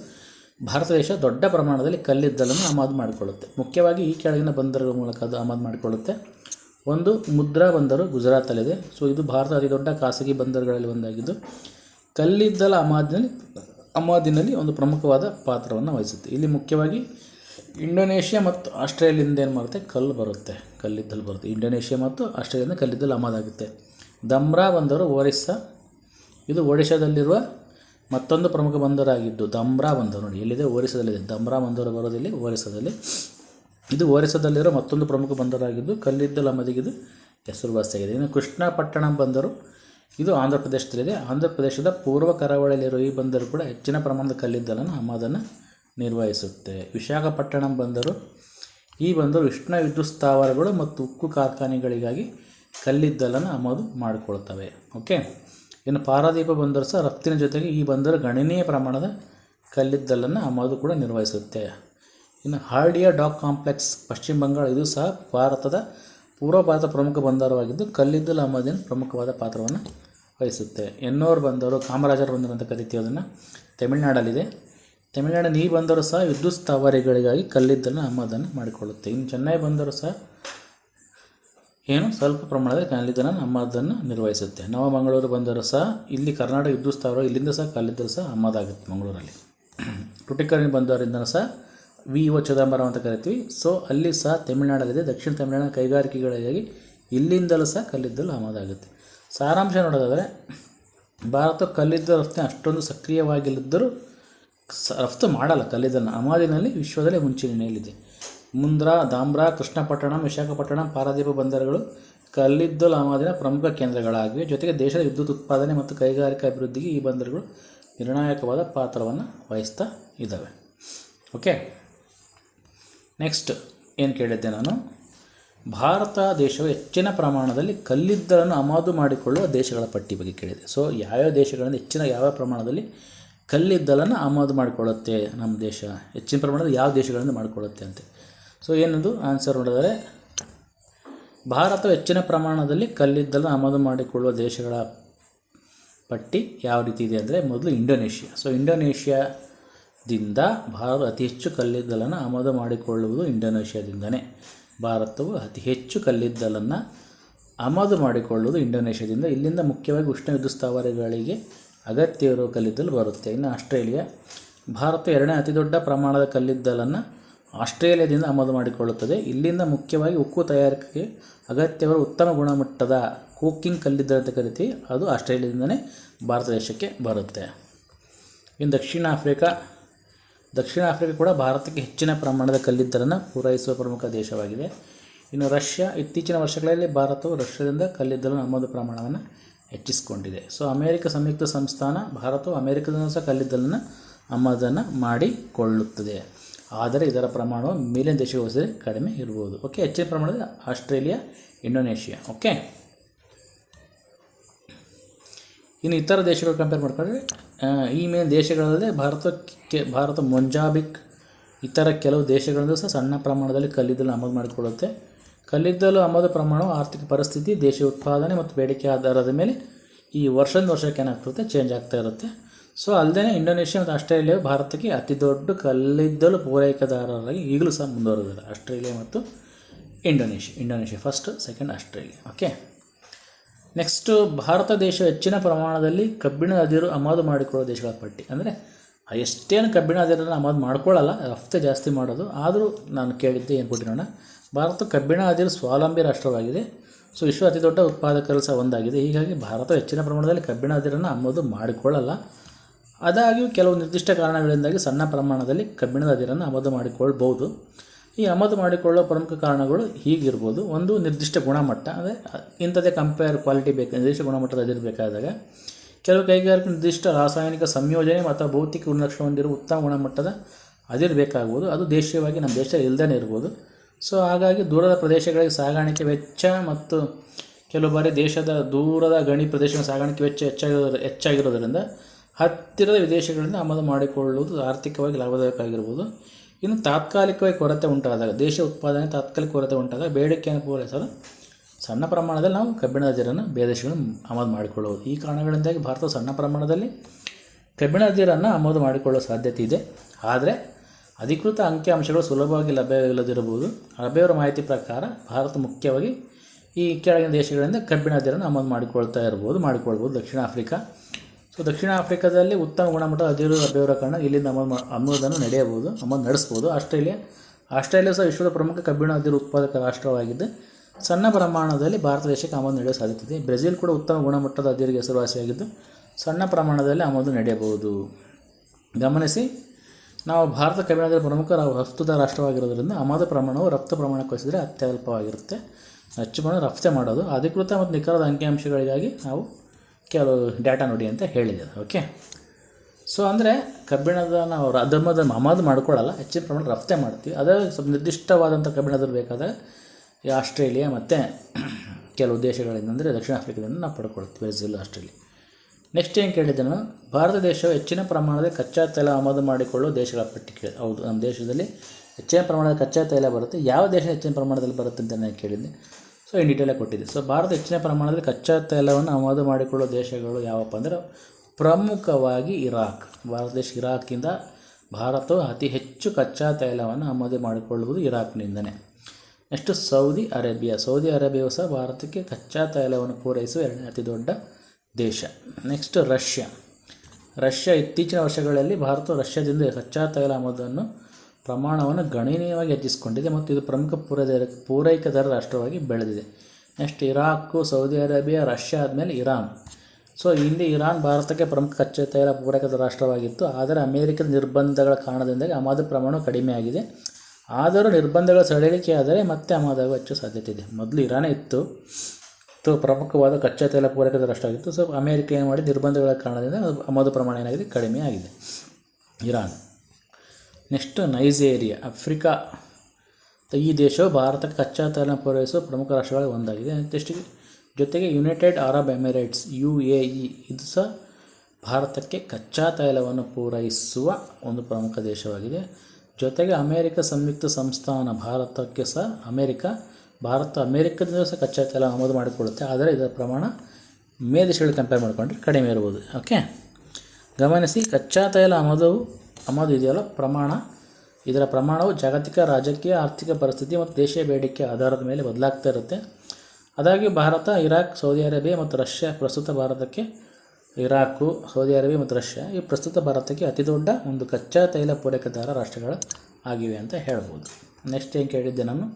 ಭಾರತ ದೇಶ ದೊಡ್ಡ ಪ್ರಮಾಣದಲ್ಲಿ ಕಲ್ಲಿದ್ದಲನ್ನು ಆಮದು ಮಾಡಿಕೊಳ್ಳುತ್ತೆ. ಮುಖ್ಯವಾಗಿ ಈ ಕೆಳಗಿನ ಬಂದರುಗಳ ಮೂಲಕ ಅದು ಆಮದು ಮಾಡಿಕೊಳ್ಳುತ್ತೆ. ಒಂದು, ಮುದ್ರಾ ಬಂದರು ಗುಜರಾತಲ್ಲಿದೆ. ಸೊ ಇದು ಭಾರತದ ಅತಿ ದೊಡ್ಡ ಖಾಸಗಿ ಬಂದರುಗಳಲ್ಲಿ ಒಂದಾಗಿದ್ದು, ಕಲ್ಲಿದ್ದಲ ಆಮದಿನಲ್ಲಿ ಆಮದಿನಲ್ಲಿ ಒಂದು ಪ್ರಮುಖವಾದ ಪಾತ್ರವನ್ನು ವಹಿಸುತ್ತೆ. ಇಲ್ಲಿ ಮುಖ್ಯವಾಗಿ ಇಂಡೋನೇಷ್ಯಾ ಮತ್ತು ಆಸ್ಟ್ರೇಲಿಯಿಂದ ಏನು ಮಾಡುತ್ತೆ? ಕಲ್ಲು ಬರುತ್ತೆ. ಕಲ್ಲಿದ್ದಲು ಬರುತ್ತೆ. ಇಂಡೋನೇಷ್ಯಾ ಮತ್ತು ಆಸ್ಟ್ರೇಲಿಯಿಂದ ಕಲ್ಲಿದ್ದಲು ಆಮದಾಗುತ್ತೆ. ದಮ್ರಾ ಬಂದರು ಒರಿಸ್ಸಾ ಇದು ಒಡಿಶಾದಲ್ಲಿರುವ ಮತ್ತೊಂದು ಪ್ರಮುಖ ಬಂದರಾಗಿದ್ದು ದಮ್ರಾ ಬಂದರು ನೋಡಿ. ಎಲ್ಲಿದೆ? ಒರಿಸ್ಸಾದಲ್ಲಿದೆ ದಮ್ರಾ ಬಂದರು ಬರೋದಿಲ್ಲಿ ಒರಿಸ್ಸಾದಲ್ಲಿ ಇದು ಒರಿಸ್ಸಾದಲ್ಲಿರೋ ಮತ್ತೊಂದು ಪ್ರಮುಖ ಬಂದರಾಗಿದ್ದು ಕಲ್ಲಿದ್ದಲು ಆಮದಿಗಿದು ಹೆಸರುವಾಸಿಯಾಗಿದೆ. ಇನ್ನು ಕೃಷ್ಣಪಟ್ಟಣಂ ಬಂದರು. ಇದು ಆಂಧ್ರ ಪ್ರದೇಶದಲ್ಲಿದೆ. ಆಂಧ್ರ ಪ್ರದೇಶದ ಪೂರ್ವ ಕರಾವಳಿಯಲ್ಲಿರುವ ಈ ಬಂದರು ಕೂಡ ಹೆಚ್ಚಿನ ಪ್ರಮಾಣದ ಕಲ್ಲಿದ್ದಲನ್ನು, ಆಮದನ್ನು ನಿರ್ವಹಿಸುತ್ತೆ. ವಿಶಾಖಪಟ್ಟಣಂ ಬಂದರು. ಈ ಬಂದರು ಉಷ್ಣ ವಿದ್ಯುತ್ ಸ್ಥಾವರಗಳು ಮತ್ತು ಉಕ್ಕು ಕಾರ್ಖಾನೆಗಳಿಗಾಗಿ ಕಲ್ಲಿದ್ದಲನ್ನು ಆಮದು ಮಾಡಿಕೊಳ್ತವೆ. ಓಕೆ? ಇನ್ನು ಪಾರಾದೀಪ ಬಂದರು ಸಹ ರಫ್ತಿನ ಜೊತೆಗೆ ಈ ಬಂದರು ಗಣನೀಯ ಪ್ರಮಾಣದ ಕಲ್ಲಿದ್ದಲನ್ನು ಆಮದು ಕೂಡ ನಿರ್ವಹಿಸುತ್ತೆ. ಇನ್ನು ಹಾರ್ಡಿಯಾ ಡಾಕ್ ಕಾಂಪ್ಲೆಕ್ಸ್ ಪಶ್ಚಿಮ ಬಂಗಾಳ, ಇದು ಸಹ ಭಾರತದ ಪೂರ್ವ ಭಾರತ ಪ್ರಮುಖ ಬಂದರವಾಗಿದ್ದು ಕಲ್ಲಿದ್ದಲು ಆಮದಿನ ಪ್ರಮುಖವಾದ ಪಾತ್ರವನ್ನು ವಹಿಸುತ್ತೆ. ಎನ್ನೋರ್ ಬಂದರು, ಕಾಮರಾಜರ ಬಂದರು ಅಂತ ಕರಿತೀವಿ ಅದನ್ನು. ತಮಿಳುನಾಡಲ್ಲಿದೆ. ತಮಿಳುನಾಡಿನ ಈ ಬಂದರು ಸಹ ವಿದ್ಯುತ್ ಸ್ಥಾವರಿಗಳಿಗಾಗಿ ಕಲ್ಲಿದ್ದನ್ನು ಆಮದನ್ನು ಮಾಡಿಕೊಳ್ಳುತ್ತೆ. ಇನ್ನು ಚೆನ್ನೈ ಬಂದರು ಸಹ ಏನು? ಸ್ವಲ್ಪ ಪ್ರಮಾಣದಲ್ಲಿ ಕಲ್ಲಿದ್ದನ್ನು ಆಮದನ್ನು ನಿರ್ವಹಿಸುತ್ತೆ. ನವಮಂಗಳೂರು ಬಂದರು ಸಹ ಇಲ್ಲಿ ಕರ್ನಾಟಕ ವಿದ್ಯುತ್ ಸ್ಥಾವರ ಇಲ್ಲಿಂದ ಸಹ ಕಲ್ಲಿದ್ದಲು ಸಹ ಆಮದಾಗುತ್ತೆ ಮಂಗಳೂರಲ್ಲಿ. ಟುಟಿಕರಣಿ ಬಂದವರಿಂದ ಸಹ ವಿ ಒ ಚಿದಂಬರಂ ಅಂತ ಕರಿತೀವಿ. ಸೊ ಅಲ್ಲಿ ಸಹ ತಮಿಳುನಾಡಲ್ಲಿದೆ. ದಕ್ಷಿಣ ತಮಿಳುನಾಡಿನ ಕೈಗಾರಿಕೆಗಳಿಗಾಗಿ ಇಲ್ಲಿಂದಲೂ ಸಹ ಕಲ್ಲಿದ್ದಲು ಆಮದಾಗುತ್ತೆ. ಸಾರಾಂಶ ನೋಡೋದಾದರೆ ಭಾರತ ಕಲ್ಲಿದ್ದಲು ಅಷ್ಟೊಂದು ಸಕ್ರಿಯವಾಗಿಲ್ಲದ್ದರೂ ರಫ್ತು ಮಾಡಲ್ಲ ಕಲ್ಲಿದ್ದನ್ನು ಅಮಾದಿನಲ್ಲಿ ವಿಶ್ವದಲ್ಲೇ ಮುಂಚೂಣಿಯಲ್ಲಿದೆ ಮುಂದ್ರ, ದಾಮ್ರಾ, ಕೃಷ್ಣಪಟ್ಟಣಂ, ವಿಶಾಖಪಟ್ಟಣಂ, ಪಾರಾದೀಪ ಬಂದರುಗಳು ಕಲ್ಲಿದ್ದಲು ಆಮದಿನ ಪ್ರಮುಖ ಕೇಂದ್ರಗಳಾಗಿವೆ. ಜೊತೆಗೆ ದೇಶದ ವಿದ್ಯುತ್ ಉತ್ಪಾದನೆ ಮತ್ತು ಕೈಗಾರಿಕಾ ಅಭಿವೃದ್ಧಿಗೆ ಈ ಬಂದರುಗಳು ನಿರ್ಣಾಯಕವಾದ ಪಾತ್ರವನ್ನು ವಹಿಸ್ತಾ ಇದ್ದಾವೆ ಓಕೆ? ನೆಕ್ಸ್ಟ್ ಏನು ಕೇಳಿದ್ದೆ ನಾನು? ಭಾರತ ದೇಶವು ಹೆಚ್ಚಿನ ಪ್ರಮಾಣದಲ್ಲಿ ಕಲ್ಲಿದ್ದಲನ್ನು ಆಮದು ಮಾಡಿಕೊಳ್ಳುವ ದೇಶಗಳ ಪಟ್ಟಿ ಬಗ್ಗೆ ಕೇಳಿದೆ ಸೊ ಯಾವ್ಯಾವ ದೇಶಗಳನ್ನು ಹೆಚ್ಚಿನ ಯಾವ ಪ್ರಮಾಣದಲ್ಲಿ ಕಲ್ಲಿದ್ದಲನ್ನು ಆಮದು ಮಾಡಿಕೊಳ್ಳುತ್ತೆ ನಮ್ಮ ದೇಶ. ಹೆಚ್ಚಿನ ಪ್ರಮಾಣದಲ್ಲಿ ಯಾವ ದೇಶಗಳಿಂದ ಮಾಡಿಕೊಳ್ಳುತ್ತೆ ಅಂತ. ಸೊ ಏನದು? ಆನ್ಸರ್ ನೋಡಿದರೆ ಭಾರತವು ಹೆಚ್ಚಿನ ಪ್ರಮಾಣದಲ್ಲಿ ಕಲ್ಲಿದ್ದಲನ್ನು ಆಮದು ಮಾಡಿಕೊಳ್ಳುವ ದೇಶಗಳ ಪಟ್ಟಿ ಯಾವ ರೀತಿ ಇದೆ ಅಂದರೆ ಮೊದಲು ಇಂಡೋನೇಷ್ಯಾ. ಸೊ ಇಂಡೋನೇಷ್ಯಾದಿಂದ ಭಾರತ ಅತಿ ಹೆಚ್ಚು ಕಲ್ಲಿದ್ದಲನ್ನು ಆಮದು ಮಾಡಿಕೊಳ್ಳುವುದು ಇಂಡೋನೇಷ್ಯಾದಿಂದನೇ. ಭಾರತವು ಅತಿ ಹೆಚ್ಚು ಕಲ್ಲಿದ್ದಲನ್ನು ಆಮದು ಮಾಡಿಕೊಳ್ಳುವುದು ಇಂಡೋನೇಷ್ಯಾದಿಂದ. ಇಲ್ಲಿಂದ ಮುಖ್ಯವಾಗಿ ಉಷ್ಣ ವಿದ್ಯುತ್ ಸ್ಥಾವರಗಳಿಗೆ ಅಗತ್ಯ ಇರುವ ಕಲ್ಲಿದ್ದಲು ಬರುತ್ತೆ. ಇನ್ನು ಆಸ್ಟ್ರೇಲಿಯಾ, ಭಾರತ ಎರಡನೇ ಅತಿದೊಡ್ಡ ಪ್ರಮಾಣದ ಕಲ್ಲಿದ್ದಲನ್ನು ಆಸ್ಟ್ರೇಲಿಯಾದಿಂದ ಆಮದು ಮಾಡಿಕೊಳ್ಳುತ್ತದೆ. ಇಲ್ಲಿಂದ ಮುಖ್ಯವಾಗಿ ಉಕ್ಕು ತಯಾರಿಕೆಗೆ ಅಗತ್ಯವಿರುವ ಉತ್ತಮ ಗುಣಮಟ್ಟದ ಕೋಕಿಂಗ್ ಕಲ್ಲಿದ್ದಲು ಅಂತ ಕರಿತೀವಿ. ಅದು ಆಸ್ಟ್ರೇಲಿಯಾದಿಂದಲೇ ಭಾರತ ದೇಶಕ್ಕೆ ಬರುತ್ತೆ. ಇನ್ನು ದಕ್ಷಿಣ ಆಫ್ರಿಕಾ ದಕ್ಷಿಣ ಆಫ್ರಿಕಾ ಕೂಡ ಭಾರತಕ್ಕೆ ಹೆಚ್ಚಿನ ಪ್ರಮಾಣದ ಕಲ್ಲಿದ್ದಲನ್ನು ಪೂರೈಸುವ ಪ್ರಮುಖ ದೇಶವಾಗಿದೆ. ಇನ್ನು ರಷ್ಯಾ, ಇತ್ತೀಚಿನ ವರ್ಷಗಳಲ್ಲಿ ಭಾರತವು ರಷ್ಯಾದಿಂದ ಕಲ್ಲಿದ್ದಲು ಆಮದು ಪ್ರಮಾಣವನ್ನು ಹೆಚ್ಚಿಸಿಕೊಂಡಿದೆ. ಸೊ ಅಮೇರಿಕ ಸಂಯುಕ್ತ ಸಂಸ್ಥಾನ ಭಾರತವು ಅಮೇರಿಕದಿಂದ ಸಹ ಕಲ್ಲಿದ್ದಲನ್ನು ಆಮದನ್ನು ಮಾಡಿಕೊಳ್ಳುತ್ತದೆ. ಆದರೆ ಇದರ ಪ್ರಮಾಣವು ಮೇಲಿನ ದೇಶಕ್ಕೆ ಹೋಲಿಸಿದರೆ ಕಡಿಮೆ ಇರ್ಬೋದು. ಓಕೆ ಹೆಚ್ಚಿನ ಪ್ರಮಾಣದ ಆಸ್ಟ್ರೇಲಿಯಾ, ಇಂಡೋನೇಷ್ಯಾ. ಓಕೆ ಇನ್ನು ಇತರ ದೇಶಗಳು ಕಂಪೇರ್ ಮಾಡ್ಕೊಂಡ್ರೆ ಈ ಮೇಲಿನ ದೇಶಗಳಲ್ಲದೆ ಭಾರತಕ್ಕೆ ಭಾರತ ಮೊಂಜಾಬಿಕ್ ಇತರ ಕೆಲವು ದೇಶಗಳಿಂದ ಸಹ ಸಣ್ಣ ಪ್ರಮಾಣದಲ್ಲಿ ಕಲ್ಲಿದ್ದಲು ಆಮದು ಮಾಡಿಕೊಳ್ಳುತ್ತೆ. ಕಲ್ಲಿದ್ದಲು ಆಮದು ಪ್ರಮಾಣವು ಆರ್ಥಿಕ ಪರಿಸ್ಥಿತಿ, ದೇಶ ಉತ್ಪಾದನೆ ಮತ್ತು ಬೇಡಿಕೆ ಆಧಾರದ ಮೇಲೆ ಈ ವರ್ಷದಿಂದ ವರ್ಷಕ್ಕೆ ಏನಾಗ್ತಿರುತ್ತೆ ಚೇಂಜ್ ಆಗ್ತಾ ಇರುತ್ತೆ. ಸೊ ಅಲ್ಲದೆ ಇಂಡೋನೇಷ್ಯಾ ಮತ್ತು ಆಸ್ಟ್ರೇಲಿಯಾ ಭಾರತಕ್ಕೆ ಅತಿ ದೊಡ್ಡ ಕಲ್ಲಿದ್ದಲು ಪೂರೈಕೆದಾರರಾಗಿ ಈಗಲೂ ಸಹ ಮುಂದುವರೆದಿದ್ದಾರೆ. ಆಸ್ಟ್ರೇಲಿಯಾ ಮತ್ತು Indonesia Indonesia first second Australia okay next Bharat ದೇಶ ಹೆಚ್ಚಿನ ಪ್ರಮಾಣದಲ್ಲಿ ಕಬ್ಬಿಣ ಅದಿರು ಆಮದು ಮಾಡಿಕೊಳ್ಳೋ ದೇಶಗಳ ಪಟ್ಟಿ. ಅಂದರೆ ಎಷ್ಟೇನು ಕಬ್ಬಿಣ ಅದಿರನ್ನು ಆಮದು ಮಾಡ್ಕೊಳ್ಳಲ್ಲ, ರಫ್ತು ಜಾಸ್ತಿ ಮಾಡೋದು. ಆದರೂ ನಾನು ಕೇಳಿದ್ದೆ ಏನು ಕೊಟ್ಟಿರೋಣ ಭಾರತ ಕಬ್ಬಿಣ ಅದಿರು ಸ್ವಾವಲಂಬಿ ರಾಷ್ಟ್ರವಾಗಿದೆ. ಸೊ ವಿಶ್ವ ಅತಿ ದೊಡ್ಡ ಉತ್ಪಾದಕರು ಸಹ ಒಂದಾಗಿದೆ. ಹೀಗಾಗಿ ಭಾರತ ಹೆಚ್ಚಿನ ಪ್ರಮಾಣದಲ್ಲಿ ಕಬ್ಬಿಣ ಅದಿರನ್ನು ಆಮದು ಮಾಡಿಕೊಳ್ಳಲ್ಲ. ಆದಾಗ್ಯೂ ಕೆಲವು ನಿರ್ದಿಷ್ಟ ಕಾರಣಗಳಿಂದಾಗಿ ಸಣ್ಣ ಪ್ರಮಾಣದಲ್ಲಿ ಕಬ್ಬಿಣದ ಅದಿರನ್ನು ಆಮದು ಮಾಡಿಕೊಳ್ಬೋದು ಈ ಆಮದು ಮಾಡಿಕೊಳ್ಳೋ ಪ್ರಮುಖ ಕಾರಣಗಳು ಹೀಗಿರ್ಬೋದು. ಒಂದು ನಿರ್ದಿಷ್ಟ ಗುಣಮಟ್ಟ, ಅಂದರೆ ಇಂಥದ್ದೇ ಕಂಪೇರ್ ಕ್ವಾಲಿಟಿ ಬೇಕು, ನಿರ್ದಿಷ್ಟ ಗುಣಮಟ್ಟದ ಅದಿರು ಬೇಕಾದಾಗ ಕೆಲವು ಕೈಗಾರಿಕೆ ನಿರ್ದಿಷ್ಟ ರಾಸಾಯನಿಕ ಸಂಯೋಜನೆ ಅಥವಾ ಭೌತಿಕ ಗುಣಲಕ್ಷಣ ಹೊಂದಿರುವ ಉತ್ತಮ ಗುಣಮಟ್ಟದ ಅದಿರಬೇಕಾಗ್ಬೋದು ಅದು ದೇಶೀಯವಾಗಿ ನಮ್ಮ ದೇಶದಲ್ಲಿ ಇಲ್ಲದೇ ಇರ್ಬೋದು. ಸೊ ಹಾಗಾಗಿ ದೂರದ ಪ್ರದೇಶಗಳಿಗೆ ಸಾಗಾಣಿಕೆ ವೆಚ್ಚ ಮತ್ತು ಕೆಲವು ಬಾರಿ ದೇಶದ ದೂರದ ಗಣಿ ಪ್ರದೇಶಗಳ ಸಾಗಾಣಿಕೆ ವೆಚ್ಚ ಹೆಚ್ಚಾಗಿರೋದ್ರ, ಹೆಚ್ಚಾಗಿರೋದರಿಂದ ಹತ್ತಿರದ ವಿದೇಶಗಳಿಂದ ಆಮದು ಮಾಡಿಕೊಳ್ಳುವುದು ಆರ್ಥಿಕವಾಗಿ ಲಾಭದಾಯಕವಾಗಿರ್ಬೋದು. ಇನ್ನು ತಾತ್ಕಾಲಿಕವಾಗಿ ಕೊರತೆ ಉಂಟಾದಾಗ ದೇಶ ಉತ್ಪಾದನೆ ತಾತ್ಕಾಲಿಕ ಕೊರತೆ ಉಂಟಾದಾಗ ಬೇಡಿಕೆಯನ್ನು ಪೂರೈಸಲು ಸಣ್ಣ ಪ್ರಮಾಣದಲ್ಲಿ ನಾವು ಕಬ್ಬಿಣದ ಅದಿರನ್ನು ಬೇರೆ ದೇಶಗಳನ್ನು ಆಮದು ಮಾಡಿಕೊಳ್ಳುವುದು ಈ ಕಾರಣಗಳಿಂದಾಗಿ ಭಾರತ ಸಣ್ಣ ಪ್ರಮಾಣದಲ್ಲಿ ಕಬ್ಬಿಣ ಅದಿರನ್ನು ಆಮದು ಮಾಡಿಕೊಳ್ಳೋ ಸಾಧ್ಯತೆ ಇದೆ. ಆದರೆ ಅಧಿಕೃತ ಅಂಕಿಅಂಶಗಳು ಸುಲಭವಾಗಿ ಲಭ್ಯವಿಲ್ಲದಿರಬಹುದು ಲಭ್ಯವರ ಮಾಹಿತಿ ಪ್ರಕಾರ ಭಾರತ ಮುಖ್ಯವಾಗಿ ಈ ಕೆಳಗಿನ ದೇಶಗಳಿಂದ ಕಬ್ಬಿಣ ಅದಿರನ್ನು ಆಮದು ಮಾಡಿಕೊಳ್ತಾ ಇರ್ಬೋದು ಮಾಡಿಕೊಳ್ಬೋದು ದಕ್ಷಿಣ ಆಫ್ರಿಕಾ. ಸೊ, ದಕ್ಷಿಣ ಆಫ್ರಿಕಾದಲ್ಲಿ ಉತ್ತಮ ಗುಣಮಟ್ಟದ ಅದಿರು ಲಭ್ಯವಿರೋ ಕಾರಣ ಇಲ್ಲಿಂದ ಆಮದು ಅನ್ನೋದನ್ನು ನಡೆಯಬಹುದು, ಆಮದು ನಡೆಸ್ಬೋದು ಆಸ್ಟ್ರೇಲಿಯಾ ಆಸ್ಟ್ರೇಲಿಯಾ ಸಹ ವಿಶ್ವದ ಪ್ರಮುಖ ಕಬ್ಬಿಣ ಅದಿರು ಉತ್ಪಾದಕ ರಾಷ್ಟ್ರವಾಗಿದ್ದು ಸಣ್ಣ ಪ್ರಮಾಣದಲ್ಲಿ ಭಾರತ ದೇಶಕ್ಕೆ ಆಮದು ನಡೆಯುವ ಸಾಧ್ಯತೆ ಇದೆ. ಬ್ರೆಜಿಲ್ ಕೂಡ ಉತ್ತಮ ಗುಣಮಟ್ಟದ ಅದಿರಿಗೆ ಹೆಸರುವಾಸಿಯಾಗಿದ್ದು, ಸಣ್ಣ ಪ್ರಮಾಣದಲ್ಲಿ ಆಮದು ನಡೆಯಬಹುದು. ಗಮನಿಸಿ, ನಾವು ಭಾರತ ಕಬ್ಬಿಣದ ಪ್ರಮುಖ ರಫ್ತುದ ರಾಷ್ಟ್ರವಾಗಿರೋದ್ರಿಂದ ಆಮದು ಪ್ರಮಾಣವು ರಫ್ತು ಪ್ರಮಾಣಕ್ಕೆ ಹೋಲಿಸಿದರೆ ಅತ್ಯಲ್ಪವಾಗಿರುತ್ತೆ. ಹೆಚ್ಚು ಪ್ರಮಾಣ ರಫ್ತೆ ಮಾಡೋದು ಅಧಿಕೃತ ಮತ್ತು ನಿಖರದ ಅಂಕಿಅಂಶಗಳಿಗಾಗಿ ನಾವು ಕೆಲವು ಡೇಟಾ ನೋಡಿ ಅಂತ ಹೇಳಿದೆ ಓಕೆ? ಸೊ, ಅಂದರೆ ಕಬ್ಬಿಣದ ನಾವು ಅಧರ್ಮದ ಆಮದು ಮಾಡ್ಕೊಳ್ಳಲ್ಲ, ಹೆಚ್ಚಿನ ಪ್ರಮಾಣ ರಫ್ತೆ ಮಾಡ್ತೀವಿ. ಅದೇ ಸ್ವಲ್ಪ ನಿರ್ದಿಷ್ಟವಾದಂಥ ಕಬ್ಬಿಣದಲ್ಲಿ ಬೇಕಾದಾಗ ಆಸ್ಟ್ರೇಲಿಯಾ ಮತ್ತು ಕೆಲವು ದೇಶಗಳಿಂದ ಅಂದರೆ ದಕ್ಷಿಣ ಆಫ್ರಿಕಾದಿಂದ ನಾವು ಪಡ್ಕೊಳ್ತೀವಿ, ಬ್ರೆಜಿಲ್, ಆಸ್ಟ್ರೇಲಿಯಾ. ನೆಕ್ಸ್ಟ್ ಏನು ಕೇಳಿದ್ದೆ ನಾನು? ಭಾರತ ದೇಶವು ಹೆಚ್ಚಿನ ಪ್ರಮಾಣದ ಕಚ್ಚಾ ತೈಲ ಆಮದು ಮಾಡಿಕೊಳ್ಳುವ ದೇಶಗಳ ಪಟ್ಟಿ ಕೇಳಿ ಹೌದು, ನಮ್ಮ ದೇಶದಲ್ಲಿ ಹೆಚ್ಚಿನ ಪ್ರಮಾಣದ ಕಚ್ಚಾ ತೈಲ ಬರುತ್ತೆ. ಯಾವ ದೇಶ ಹೆಚ್ಚಿನ ಪ್ರಮಾಣದಲ್ಲಿ ಬರುತ್ತೆ ಅಂತ ನಾನು ಕೇಳಿದ್ದೆ. ಸೊ ಇನ್ ಡೀಟೇಲಾಗಿ ಕೊಟ್ಟಿದ್ದೆ. ಸೊ ಭಾರತ ಹೆಚ್ಚಿನ ಪ್ರಮಾಣದಲ್ಲಿ ಕಚ್ಚಾ ತೈಲವನ್ನು ಆಮದು ಮಾಡಿಕೊಳ್ಳುವ ದೇಶಗಳು ಯಾವಪ್ಪ ಅಂದರೆ ಪ್ರಮುಖವಾಗಿ ಇರಾಕ್. ಭಾರತ ದೇಶ ಇರಾಕಿಂದ ಭಾರತವು ಅತಿ ಹೆಚ್ಚು ಕಚ್ಚಾ ತೈಲವನ್ನು ಆಮದು ಮಾಡಿಕೊಳ್ಳುವುದು ಇರಾಕ್ನಿಂದನೇ. Next Saudi Arabia. ಸೌದಿ ಅರೇಬಿಯಾವು ಸಹ ಭಾರತಕ್ಕೆ ಕಚ್ಚಾ ತೈಲವನ್ನು ಪೂರೈಸುವ ಎರಡನೇ ಅತಿ ದೊಡ್ಡ ದೇಶ. Next Russia. ರಷ್ಯಾ ಇತ್ತೀಚಿನ ವರ್ಷಗಳಲ್ಲಿ ಭಾರತ ರಷ್ಯಾದಿಂದ ಕಚ್ಚಾ ತೈಲ ಆಮದನ್ನು ಪ್ರಮಾಣವನ್ನು ಗಣನೀಯವಾಗಿ ಹೆಚ್ಚಿಸಿಕೊಂಡಿದೆ ಮತ್ತು ಇದು ಪ್ರಮುಖ ಪೂರೈದ, ಪೂರೈಕೆದಾರ ರಾಷ್ಟ್ರವಾಗಿ ಬೆಳೆದಿದೆ. Next Iraq, Saudi Arabia, Russia ಆದಮೇಲೆ ಇರಾನ್. ಸೊ, ಇಲ್ಲಿ ಇರಾನ್ ಭಾರತಕ್ಕೆ ಪ್ರಮುಖ ಕಚ್ಚಾ ತೈಲ ಪೂರೈಕೆದಾರ ರಾಷ್ಟ್ರವಾಗಿತ್ತು. ಆದರೆ ಅಮೆರಿಕದ ನಿರ್ಬಂಧಗಳ ಕಾರಣದಿಂದಾಗಿ ಆಮದು ಪ್ರಮಾಣ ಕಡಿಮೆಯಾಗಿದೆ. ಆದರೂ ನಿರ್ಬಂಧಗಳು ಸಡಿಲಿಕೆ ಆದರೆ ಮತ್ತೆ ಆಮದಾಗುವ ಹೆಚ್ಚು ಸಾಧ್ಯತೆ ಇದೆ ಮೊದಲು ಇರಾನೇ ಇತ್ತು. ಸೊ ಪ್ರಮುಖವಾದ ಕಚ್ಚಾ ತೈಲ ಪೂರೈಕೆ ರಾಷ್ಟ್ರವಾಗಿತ್ತು. ಸೊ, ಅಮೆರಿಕ ಏನು ಮಾಡಿ ನಿರ್ಬಂಧಗಳ ಕಾರಣದಿಂದ ಆಮದು ಪ್ರಮಾಣ ಏನಾಗಿದೆ? ಕಡಿಮೆ ಆಗಿದೆ. ಇರಾನ್. Next, Nigeria. ಆಫ್ರಿಕಾ. ಈ ದೇಶವು ಭಾರತಕ್ಕೆ ಕಚ್ಚಾ ತೈಲ ಪೂರೈಸುವ ಪ್ರಮುಖ ರಾಷ್ಟ್ರಗಳಲ್ಲಿ ಒಂದಾಗಿದೆ. ನೆಕ್ಸ್ಟ್, ಜೊತೆಗೆ United Arab Emirates U A E ಇದು ಸಹ ಭಾರತಕ್ಕೆ ಕಚ್ಚಾ ತೈಲವನ್ನು ಪೂರೈಸುವ ಒಂದು ಪ್ರಮುಖ ದೇಶವಾಗಿದೆ. ಜೊತೆಗೆ ಅಮೇರಿಕ ಸಂಯುಕ್ತ ಸಂಸ್ಥಾನ ಭಾರತಕ್ಕೆ ಸಹ ಅಮೇರಿಕ, ಭಾರತ ಅಮೇರಿಕದಿಂದ ಸಹ ಕಚ್ಚಾ ತೈಲ ಆಮದು ಮಾಡಿಕೊಳ್ಳುತ್ತೆ. ಆದರೆ ಇದರ ಪ್ರಮಾಣ ಮೇ ಕಂಪೇರ್ ಮಾಡಿಕೊಂಡ್ರೆ ಕಡಿಮೆ ಇರ್ಬೋದು. ಓಕೆ ಗಮನಿಸಿ, ಕಚ್ಚಾ ತೈಲ ಆಮದು ಆಮದು ಇದೆಯಲ್ಲ? ಪ್ರಮಾಣ. ಇದರ ಪ್ರಮಾಣವು ಜಾಗತಿಕ, ರಾಜಕೀಯ, ಆರ್ಥಿಕ ಪರಿಸ್ಥಿತಿ ಮತ್ತು ದೇಶೀಯ ಬೇಡಿಕೆ ಆಧಾರದ ಮೇಲೆ ಬದಲಾಗ್ತಾ ಇರುತ್ತೆ. ಅದಾಗಿ ಭಾರತ, ಇರಾಕ್, ಸೌದಿ ಅರೇಬಿಯಾ ಮತ್ತು ರಷ್ಯಾ ಪ್ರಸ್ತುತ ಭಾರತಕ್ಕೆ ಇರಾಕು, ಸೌದಿ ಅರೇಬಿಯಾ ಮತ್ತು ರಷ್ಯಾ ಈ ಪ್ರಸ್ತುತ ಭಾರತಕ್ಕೆ ಅತಿ ದೊಡ್ಡ ಒಂದು ಕಚ್ಚಾ ತೈಲ ಪೂರೈಕೆದಾರ ರಾಷ್ಟ್ರಗಳ ಆಗಿವೆ ಅಂತ ಹೇಳ್ಬೋದು. ನೆಕ್ಸ್ಟ್ ಏನು ಕೇಳಿದ್ದೆ ನಾನು?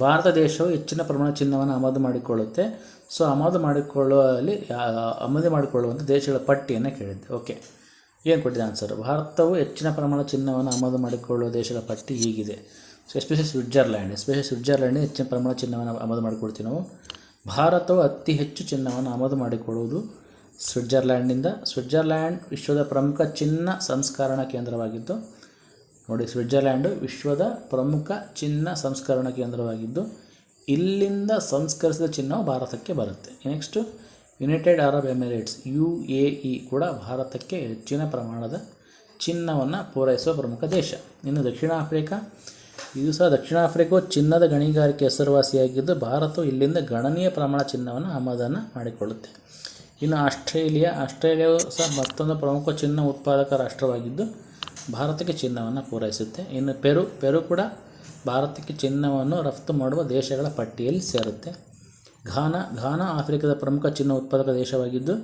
ಭಾರತ ದೇಶವು ಹೆಚ್ಚಿನ ಪ್ರಮಾಣ ಚಿನ್ನವನ್ನು ಆಮದು ಮಾಡಿಕೊಳ್ಳುತ್ತೆ. ಸೊ ಆಮದು ಮಾಡಿಕೊಳ್ಳುವಲ್ಲಿ ಆಮದು ಮಾಡಿಕೊಳ್ಳುವಂಥ ದೇಶಗಳ ಪಟ್ಟಿಯನ್ನು ಕೇಳಿದ್ದೆ. ಓಕೆ ಏನು ಕೊಟ್ಟಿದೆ ಆನ್ಸರ್ ಭಾರತವು ಹೆಚ್ಚಿನ ಪ್ರಮಾಣ ಚಿನ್ನವನ್ನು ಆಮದು ಮಾಡಿಕೊಳ್ಳುವ ದೇಶಗಳ ಪಟ್ಟಿ ಹೀಗಿದೆ. So especially Switzerland especially Switzerland ಹೆಚ್ಚಿನ ಪ್ರಮಾಣ ಚಿನ್ನವನ್ನು ಆಮದು ಮಾಡಿಕೊಳ್ತೀವಿ ನಾವು. ಭಾರತವು ಅತಿ ಹೆಚ್ಚು ಚಿನ್ನವನ್ನು ಆಮದು ಮಾಡಿಕೊಳ್ಳುವುದು ಸ್ವಿಟ್ಜರ್ಲ್ಯಾಂಡ್ನಿಂದ. ಸ್ವಿಟ್ಜರ್ಲ್ಯಾಂಡ್ ವಿಶ್ವದ ಪ್ರಮುಖ ಚಿನ್ನ ಸಂಸ್ಕರಣಾ ಕೇಂದ್ರವಾಗಿದ್ದು, ನೋಡಿ ಸ್ವಿಟ್ಜರ್ಲ್ಯಾಂಡು ವಿಶ್ವದ ಪ್ರಮುಖ ಚಿನ್ನ ಸಂಸ್ಕರಣಾ ಕೇಂದ್ರವಾಗಿದ್ದು, ಇಲ್ಲಿಂದ ಸಂಸ್ಕರಿಸಿದ ಚಿನ್ನವು ಭಾರತಕ್ಕೆ ಬರುತ್ತೆ. Next, United Arab Emirates, U A E ಕೂಡ ಭಾರತಕ್ಕೆ ಹೆಚ್ಚಿನ ಪ್ರಮಾಣದ ಚಿನ್ನವನ್ನು ಪೂರೈಸುವ ಪ್ರಮುಖ ದೇಶ. ಇನ್ನು ದಕ್ಷಿಣ ಆಫ್ರಿಕಾ, ಇದು ಸಹ ದಕ್ಷಿಣ ಆಫ್ರಿಕಾವು ಚಿನ್ನದ ಗಣಿಗಾರಿಕೆ ಹೆಸರುವಾಸಿಯಾಗಿದ್ದು, ಭಾರತವು ಇಲ್ಲಿಂದ ಗಣನೀಯ ಪ್ರಮಾಣ ಚಿನ್ನವನ್ನು ಆಮದನ್ನು ಮಾಡಿಕೊಳ್ಳುತ್ತೆ. ಇನ್ನು ಆಸ್ಟ್ರೇಲಿಯಾ ಆಸ್ಟ್ರೇಲಿಯಾವು ಸಹ ಮತ್ತೊಂದು ಪ್ರಮುಖ ಚಿನ್ನ ಉತ್ಪಾದಕ ರಾಷ್ಟ್ರವಾಗಿದ್ದು, ಭಾರತಕ್ಕೆ ಚಿನ್ನವನ್ನು ಪೂರೈಸುತ್ತೆ. ಇನ್ನು ಪೆರು ಪೆರು ಕೂಡ ಭಾರತಕ್ಕೆ ಚಿನ್ನವನ್ನು ರಫ್ತು ಮಾಡುವ ದೇಶಗಳ ಪಟ್ಟಿಯಲ್ಲಿ ಸೇರುತ್ತೆ. ಘಾನಾ ಘಾನಾ ಆಫ್ರಿಕಾದ ಪ್ರಮುಖ ಚಿನ್ನ ಉತ್ಪಾದಕ ದೇಶವಾಗಿದ್ದು,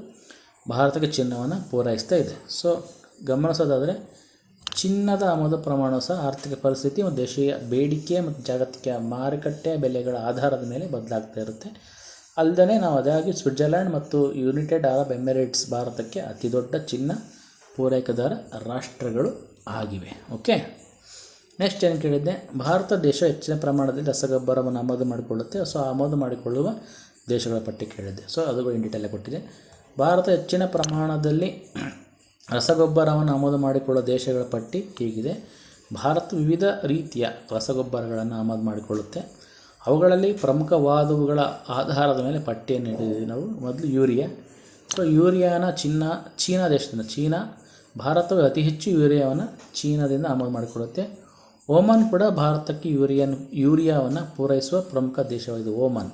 ಭಾರತಕ್ಕೆ ಚಿನ್ನವನ್ನು ಪೂರೈಸ್ತಾ ಇದೆ. ಸೊ ಗಮನಿಸೋದಾದರೆ, ಚಿನ್ನದ ಆಮದು ಪ್ರಮಾಣ ಸಹ ಆರ್ಥಿಕ ಪರಿಸ್ಥಿತಿ ಮತ್ತು ದೇಶೀಯ ಬೇಡಿಕೆ ಮತ್ತು ಜಾಗತಿಕ ಮಾರುಕಟ್ಟೆ ಬೆಲೆಗಳ ಆಧಾರದ ಮೇಲೆ ಬದಲಾಗ್ತಾ ಇರುತ್ತೆ. ಅಲ್ಲದೆ ನಾವು ಅದಾಗಿ ಸ್ವಿಟ್ಜರ್ಲ್ಯಾಂಡ್ ಮತ್ತು ಯುನೈಟೆಡ್ ಅರಬ್ ಎಮಿರೇಟ್ಸ್ ಭಾರತಕ್ಕೆ ಅತಿ ದೊಡ್ಡ ಚಿನ್ನ ಪೂರೈಕೆದಾರ ರಾಷ್ಟ್ರಗಳು ಆಗಿವೆ. ಓಕೆ? ನೆಕ್ಸ್ಟ್ ಏನು ಕೇಳಿದ್ದೆ? ಭಾರತ ದೇಶ ಹೆಚ್ಚಿನ ಪ್ರಮಾಣದಲ್ಲಿ ರಸಗೊಬ್ಬರವನ್ನು ಆಮದು ಮಾಡಿಕೊಳ್ಳುತ್ತೆ. ಸೊ ಆಮದು ಮಾಡಿಕೊಳ್ಳುವ ದೇಶಗಳ ಪಟ್ಟಿ ಕೇಳಿದ್ದೆ. ಸೊ ಅದು ಇನ್ ಡೀಟೇಲ್ ಕೊಟ್ಟಿದೆ. ಭಾರತ ಹೆಚ್ಚಿನ ಪ್ರಮಾಣದಲ್ಲಿ ರಸಗೊಬ್ಬರವನ್ನು ಆಮದು ಮಾಡಿಕೊಳ್ಳುವ ದೇಶಗಳ ಪಟ್ಟಿ ಹೀಗಿದೆ. ಭಾರತ ವಿವಿಧ ರೀತಿಯ ರಸಗೊಬ್ಬರಗಳನ್ನು ಆಮದು ಮಾಡಿಕೊಳ್ಳುತ್ತೆ. ಅವುಗಳಲ್ಲಿ ಪ್ರಮುಖವಾದವುಗಳ ಆಧಾರದ ಮೇಲೆ ಪಟ್ಟಿಯನ್ನು ಹಿಡಿದಿದ್ದೀವಿ ನಾವು. ಮೊದಲು ಯೂರಿಯಾ. ಸೊ, ಯೂರಿಯಾನ ಚಿನ್ನ, ಚೀನಾ ದೇಶದಿಂದ, ಚೀನಾ, ಭಾರತವು ಅತಿ ಹೆಚ್ಚು ಯೂರಿಯಾವನ್ನು ಚೀನಾದಿಂದ ಆಮದು ಮಾಡಿಕೊಡುತ್ತೆ. ಓಮನ್ ಕೂಡ ಭಾರತಕ್ಕೆ ಯೂರಿಯನ್, ಯೂರಿಯಾವನ್ನು ಪೂರೈಸುವ ಪ್ರಮುಖ ದೇಶವಾಗಿದೆ ಓಮನ್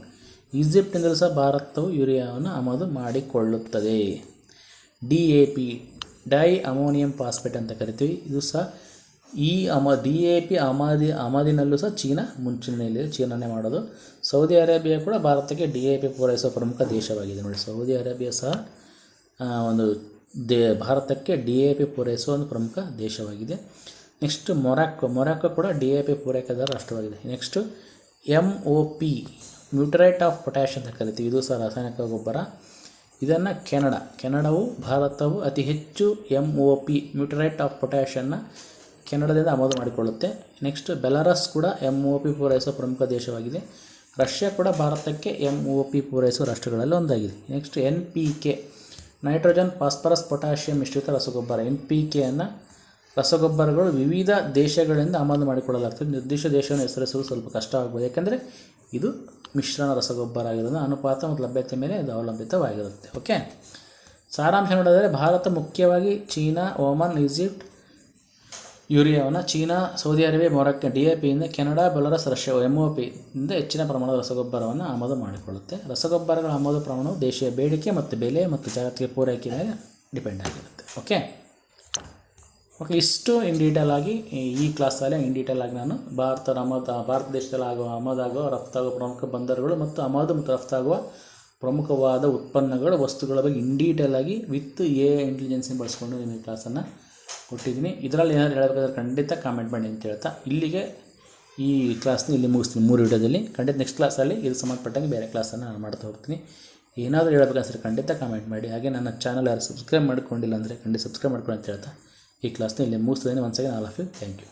ಈಜಿಪ್ಟ್ನಿಂದಲೂ ಸಹ ಭಾರತವು ಯೂರಿಯಾವನ್ನು ಆಮದು ಮಾಡಿಕೊಳ್ಳುತ್ತದೆ. D A P, di ammonium phosphate ಅಂತ ಕರಿತೀವಿ. ಇದು ಸಹ ಈ ಅಮ ಡಿ ಎ ಪಿ ಅಮಾದಿ, ಅಮಾದಿನಲ್ಲೂ ಸಹ ಚೀನಾ ಮುಂಚೂಣಿಯಲ್ಲಿ ಚೀನಾನೇ ಮಾಡೋದು. ಸೌದಿ ಅರೇಬಿಯಾ ಕೂಡ ಭಾರತಕ್ಕೆ ಡಿ ಎ ಪಿ ಪೂರೈಸುವ ಪ್ರಮುಖ ದೇಶವಾಗಿದೆ ನೋಡಿ. ಸೌದಿ ಅರೇಬಿಯಾ ಸಹ ಒಂದು ದೇ, ಭಾರತಕ್ಕೆ ಡಿ ಎ ಪಿ ಪೂರೈಸುವ ಒಂದು ಪ್ರಮುಖ ದೇಶವಾಗಿದೆ. ನೆಕ್ಸ್ಟ್ ಮೊರಾಕೊ ಮೊರಾಕೊ ಕೂಡ ಡಿ ಎ ಪಿ ಪೂರೈಕೆದಾರ ರಾಷ್ಟ್ರವಾಗಿದೆ. Next M O P muriate of potash ಅಂತ ಕರಿತೀವಿ. ಇದು ಸಹ ರಾಸಾಯನಿಕ ಗೊಬ್ಬರ. ಇದನ್ನು ಕೆನಡಾ, ಕೆನಡಾವು ಭಾರತವು ಅತಿ ಹೆಚ್ಚು M O P muriate of ಪೊಟ್ಯಾಷನ್ನು ಕೆನಡಾದಿಂದ ಆಮದು ಮಾಡಿಕೊಳ್ಳುತ್ತೆ. ನೆಕ್ಸ್ಟ್ ಬೆಲಾರಸ್ ಕೂಡ ಎಂ ಒ ಪಿ ಪೂರೈಸುವ ಪ್ರಮುಖ ದೇಶವಾಗಿದೆ. ರಷ್ಯಾ ಕೂಡ ಭಾರತಕ್ಕೆ ಎಂ ಒ ಪಿ ಪೂರೈಸುವ ರಾಷ್ಟ್ರಗಳಲ್ಲಿ ಒಂದಾಗಿದೆ. Next N P K nitrogen phosphorus potassium ಮಿಶ್ರಿತ ರಸಗೊಬ್ಬರ. ಎನ್ ಪಿ ಕೆಯನ್ನು ರಸಗೊಬ್ಬರಗಳು ವಿವಿಧ ದೇಶಗಳಿಂದ ಆಮದು ಮಾಡಿಕೊಳ್ಳಲಾಗ್ತದೆ. ನಿರ್ದಿಷ್ಟ ದೇಶವನ್ನು ಹೆಸರಿಸಲು ಸ್ವಲ್ಪ ಕಷ್ಟ ಆಗ್ಬೋದು. ಯಾಕೆಂದರೆ ಇದು ಮಿಶ್ರಣ ರಸಗೊಬ್ಬರ ಆಗಿರೋದು ಅನುಪಾತ ಮತ್ತು ಲಭ್ಯತೆ ಮೇಲೆ ಇದು ಅವಲಂಬಿತವಾಗಿರುತ್ತೆ. ಓಕೆ ಸಾರಾಂಶ ನೋಡಿದರೆ ಭಾರತ ಮುಖ್ಯವಾಗಿ ಚೀನಾ ಓಮನ್ ಈಜಿಪ್ಟ್ ಯೂರಿಯಾವನ್ನು ಚೀನಾ, ಸೌದಿ ಅರೇಬಿಯಾ, ಮೊರಕ್ಕೆ, D A ಪಿಯಿಂದ Canada, Belarus, Russia M O ಪಿಯಿಂದ ಹೆಚ್ಚಿನ ಪ್ರಮಾಣದ ರಸಗೊಬ್ಬರವನ್ನು ಆಮದು ಮಾಡಿಕೊಳ್ಳುತ್ತೆ. ರಸಗೊಬ್ಬರಗಳ ಆಮದು ಪ್ರಮಾಣವು ದೇಶೀಯ ಬೇಡಿಕೆ ಮತ್ತು ಬೆಲೆ ಮತ್ತು ಜಾಗತಿಕ ಪೂರೈಕೆ ಮೇಲೆ ಡಿಪೆಂಡ್ ಆಗಿರುತ್ತೆ. ಓಕೆ? ಓಕೆ, ಇಷ್ಟು ಇನ್ ಡೀಟೇಲ್ ಆಗಿ ಈ- ಕ್ಲಾಸಲ್ಲೇ ಇನ್ ಡೀಟೇಲ್ ಆಗಿ ನಾನು ಭಾರತ ಆಮದು, ಭಾರತ ದೇಶದಲ್ಲಿ ಆಗುವ, ಆಮದಾಗುವ, ರಫ್ತಾಗುವ ಪ್ರಮುಖ ಬಂದರುಗಳು ಮತ್ತು ಆಮದು ಮತ್ತು ರಫ್ತಾಗುವ ಪ್ರಮುಖವಾದ ಉತ್ಪನ್ನಗಳು, ವಸ್ತುಗಳ ಬಗ್ಗೆ ಇನ್ ಡೀಟೇಲ್ ಆಗಿ ವಿತ್ ಎ ಇಂಟೆಲಿಜೆನ್ಸಿನ ಬಳಸ್ಕೊಂಡು ನಿಮ್ಮ ಕ್ಲಾಸನ್ನು ಕೊಟ್ಟಿದ್ದೀನಿ. ಇದರಲ್ಲಿ ಏನಾದರೂ ಹೇಳಬೇಕಾದ್ರೆ ಖಂಡಿತ ಕಾಮೆಂಟ್ ಮಾಡಿ ಅಂತ ಹೇಳ್ತಾ. ಇಲ್ಲಿಗೆ ಈ ಕ್ಲಾಸ್ನ ಇಲ್ಲಿ ಮುಗಿಸ್ತೀನಿ ಮೂರು ವಿಡಿಯೋದಲ್ಲಿ. ಖಂಡಿತ ನೆಕ್ಸ್ಟ್ ಕ್ಲಾಸಲ್ಲಿ ಇದು ಸಂಬಂಧಪಟ್ಟಂಗೆ ಬೇರೆ ಕ್ಲಾಸನ್ನು ನಾನು ಮಾಡ್ತಾ ಹೋಗ್ತೀನಿ. ಏನಾದರೂ ಹೇಳಬೇಕಂದ್ರೆ ಖಂಡಿತ ಕಾಮೆಂಟ್ ಮಾಡಿ. ಹಾಗೆ ನನ್ನ ಚಾನಲ್ ಯಾರು ಸಬ್ಸ್ಕ್ರೈಬ್ ಮಾಡ್ಕೊಂಡಿಲ್ಲ ಅಂದರೆ ಖಂಡಿತ ಸಬ್ಸ್ಕ್ರೈಬ್ ಮಾಡ್ಕೊಳ್ಳಿ ಅಂತ ಹೇಳ್ತಾ. ಈ ಕ್ಲಾಸ್ನ ಇಲ್ಲಿ ಮುಗಿಸ್ತೀನಿ. Once second all of you thank you